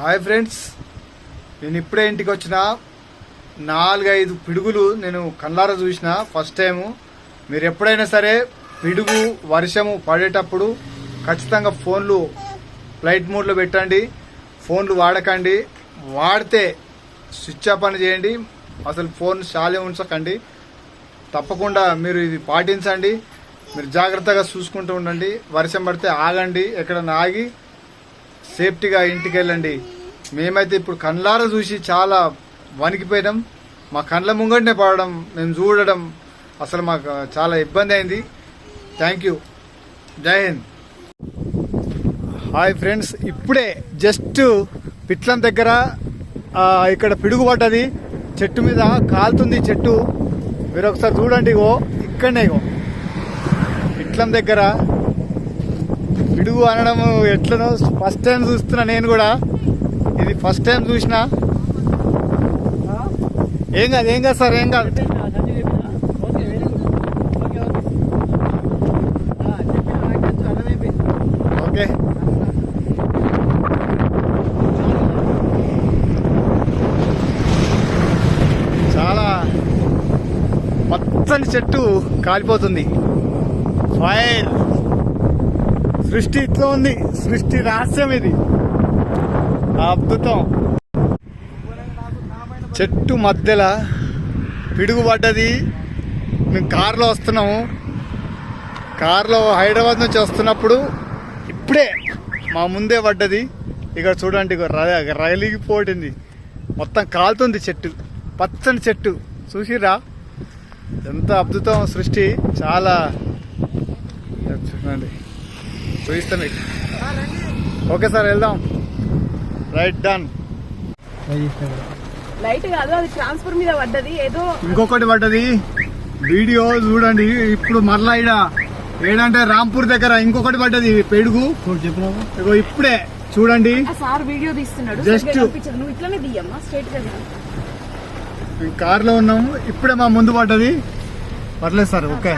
Hi friends నేను ఇప్పుడే ఇంటికి వచ్చిన నాలుగైదు పిడుగులు నేను కళ్ళారా చూసిన ఫస్ట్ టైము. మీరు ఎప్పుడైనా సరే పిడుగు వర్షము పడేటప్పుడు ఖచ్చితంగా ఫోన్లు ఫ్లైట్ మోడ్లో పెట్టండి ఫోన్లు వాడకండి. వాడితే స్విచ్ ఆఫ్ అని చేయండి అసలు ఫోన్ షాలే ఉంచకండి. తప్పకుండా మీరు ఇది పాటించండి. మీరు జాగ్రత్తగా చూసుకుంటూ ఉండండి. వర్షం పడితే ఆగండి ఎక్కడన్నా ఆగి సేఫ్టీగా ఇంటికి వెళ్ళండి మేమైతే ఇప్పుడు కళ్ళార చూసి చాలా వణికిపోయినాం. మా కళ్ళ ముంగటనే పడడం మేము చూడడం అసలు మాకు చాలా ఇబ్బంది అయింది. థ్యాంక్ యూ జై హింద్. హాయ్ ఫ్రెండ్స్ ఇప్పుడే జస్ట్ పిట్లం దగ్గర ఇక్కడ పిడుగు పడ్డది. చెట్టు మీద కాలుతుంది చెట్టు. మీరు ఒకసారి చూడండి ఇగో ఇక్కడనే ఇగో. పిట్లం దగ్గర పిడుగు అనడం ఎట్లనో ఫస్ట్ టైం చూస్తున్నా నేను కూడా. ఇది ఫస్ట్ టైం చూసిన. ఏం కాదు ఏం కాదు సార్ ఏం కాదు. ఓకే. చాలా పచ్చని చెట్టు కాలిపోతుంది. ఫైర్ సృష్టి ఇట్లా ఉంది. సృష్టి రహస్యం ఇది. అద్భుతం. చెట్టు మధ్యలో పిడుగు పడ్డది మేము కారులో వస్తున్నాము. కారులో హైదరాబాద్ నుంచి వస్తున్నప్పుడు ఇప్పుడే మా ముందే పడ్డది. ఇక్కడ చూడండి ఇగో మొత్తం కాలుతుంది చెట్టు. పచ్చని చెట్టు. చూసిరా ఎంత అద్భుతం సృష్టి. చాలా చూడండి. చూపిస్తాను మీకు. ఓకే సార్ వెళ్దాం. Right done. లైట్ కాదు అది ట్రాన్స్ఫర్ మీద పడ్డది. ఏదో ఇంకొకటి పడ్డది. వీడియో చూడండి ఇప్పుడు మరలా ఈడ. ఏడంటే రాంపూర్ దగ్గర ఇంకొకటి పడ్డది పెడుగు. ఇగో ఇప్పుడే చూడండి. ఆ సార్ వీడియో తీస్తున్నాడు. కనిపించదు. నువ్వు ఇట్లనే తీయమ్మా స్ట్రైట్గా తీయి. మేము కార్లో ఉన్నాము ఇప్పుడే మా ముందు పడ్డది. పర్లేదు సార్ ఓకే.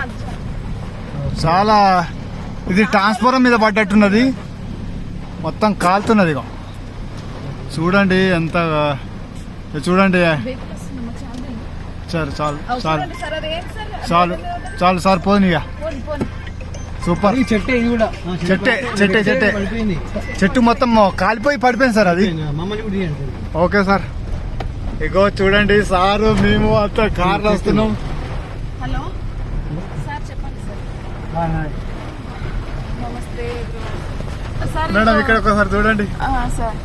చాలా ఇది ట్రాన్స్ఫారం మీద పడ్డట్టున్నది. మొత్తం కాలుతున్నది ఇగో. చూడండి ఎంత చూడండి. వస్తుందమ్మా, చాలా. చాలు చాలు. చాలు సార్, సార్? సార్ పోనీ ఇక పోనీ, పోనీ. సూపర్. ఈ చెట్టే చెట్టే, చెట్టే, చెట్టే. చెట్టు మొత్తం కాలిపోయి పడిపోయింది సార్ అది. మమ్మల్ని కూడా తీయండి. Okay sir. ఇగో చూడండి సారు మేము అంత కార్లో వస్తున్నాం. హలో? సార్ చెప్పండి సార్. సార్ మేడం ఇక్కడ ఒకసారి చూడండి. ఆ, సార్.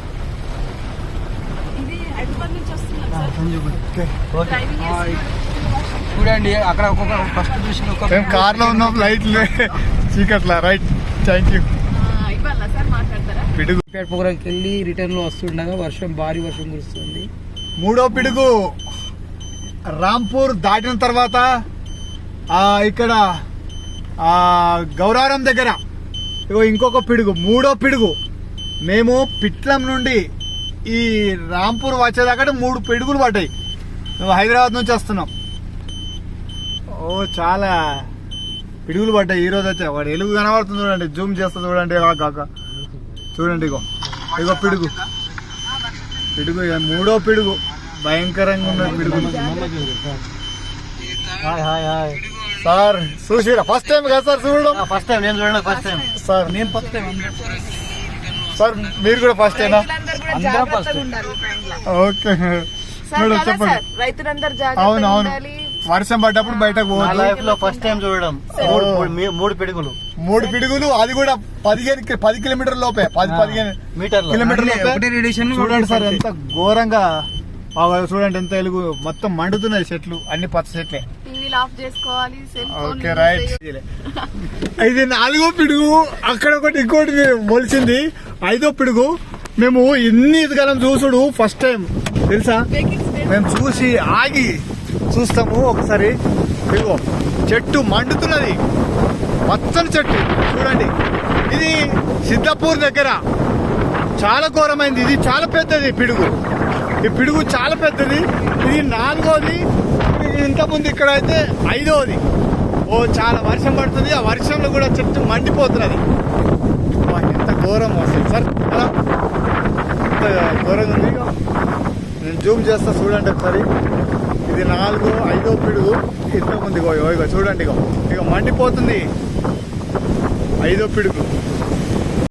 ఇది హైదరాబాద్ నుంచి వస్తున్నాం సార్. డ్రైవింగ్ చేస్తున్నాడు. చూడండి అక్కడ ఒక్కొక్క ఫస్ట్ చూసిన ఒక మేము కార్లో ఉన్నాం లైట్లు చీకట్లా రైట్ థ్యాంక్ యూ ఆ, ఇవ్వాలా సార్ మాట్లాడతారా? పిడుగు. ప్రోగ్రామ్కి వెళ్ళి రిటర్న్లో వస్తుండగా వర్షం భారీ వర్షం కురుస్తుంది. మూడో పిడుగు. రాంపూర్ దాటిన తర్వాత ఆ ఇక్కడ ఆ గౌరారం దగ్గర. ఇగో ఇంకొక పిడుగు మూడో పిడుగు. మేము పిట్లం నుండి ఈ రాంపూర్ వచ్చేదాకా మూడు పిడుగులు పడ్డాయి. మేము హైదరాబాద్ నుంచి వస్తున్నాం. ఓ చాలా పిడుగులు పడ్డాయి ఈ రోజు వచ్చా వాడు ఎలుగు కనబడుతుంది చూడండి జూమ్ చేస్తా చూడండి కాక. చూడండి ఇగో ఇగో పిడుగు. పిడుగు ఇక మూడో పిడుగు. భయంకరంగా ఉన్నది పిడుగులు హాయ్ హాయ్ హాయ్. సార్ చూసిరా ఫస్ట్ టైం కదా సార్ చూడడం? ఫస్ట్ టైం నేను చూడండి ఫస్ట్ టైం సార్ నేను ఫస్ట్ టైం సార్ మీరు కూడా ఫస్ట్ టైనా అందరం టైంలో. ఓకే. మేడం కదా చెప్పండి. అవును జాగ్రత్తగా అవును ఉండాలి. వర్షం పడ్డప్పుడు బయటకు పోవద్దు. లైఫ్లో ఫస్ట్ టైం చూడడం. మూడు మూడు- మూడు పిడుగులు. మూడు పిడుగులు అది కూడా పదిహేను పది కిలోమీటర్ లోపే. పది పదిహేను మీటర్లు. కిలోమీటర్ చూడండి సార్ ఎంత ఘోరంగా. ఆ చూడండి ఎంత ఎలుగు. మొత్తం మండుతున్నాయి చెట్లు అన్ని పచ్చ చెట్లే. ఆఫ్ చేసుకోవాలి ఓకే రైట్. ఇది నాలుగో పిడుగు. అక్కడ ఒకటి ఇంకోటి మొలిచింది. ఐదో పిడుగు. మేము ఇన్ని ఇదిగలం చూసుడు ఫస్ట్ టైం తెలుసా? మేము చూసి ఆగి చూస్తాము ఒకసారి. ఇదిగో చెట్టు మండుతున్నది. పచ్చని చెట్టు. చూడండి. ఇది సిద్ధపూర్ దగ్గర. చాలా ఘోరమైంది. ఇది చాలా పెద్దది పిడుగు. ఈ పిడుగు చాలా పెద్దది. ఇది నాలుగోది. ఇంతకుముందు ఇక్కడ అయితే ఐదోది. ఓ చాలా వర్షం పడుతుంది. ఆ వర్షంలో కూడా చెట్టు మండిపోతున్నది. ఎంత ఘోరం వస్తుంది సార్ కదా ఎంత ఘోరంగా ఉంది. నేను జూమ్ చేస్తా చూడండి ఒకసారి. ఇది నాలుగు ఐదో పిడుగు. ఇంతకుముందు ఇగో ఇగో చూడండి ఇగో. ఇక మండిపోతుంది. ఐదో పిడుగు.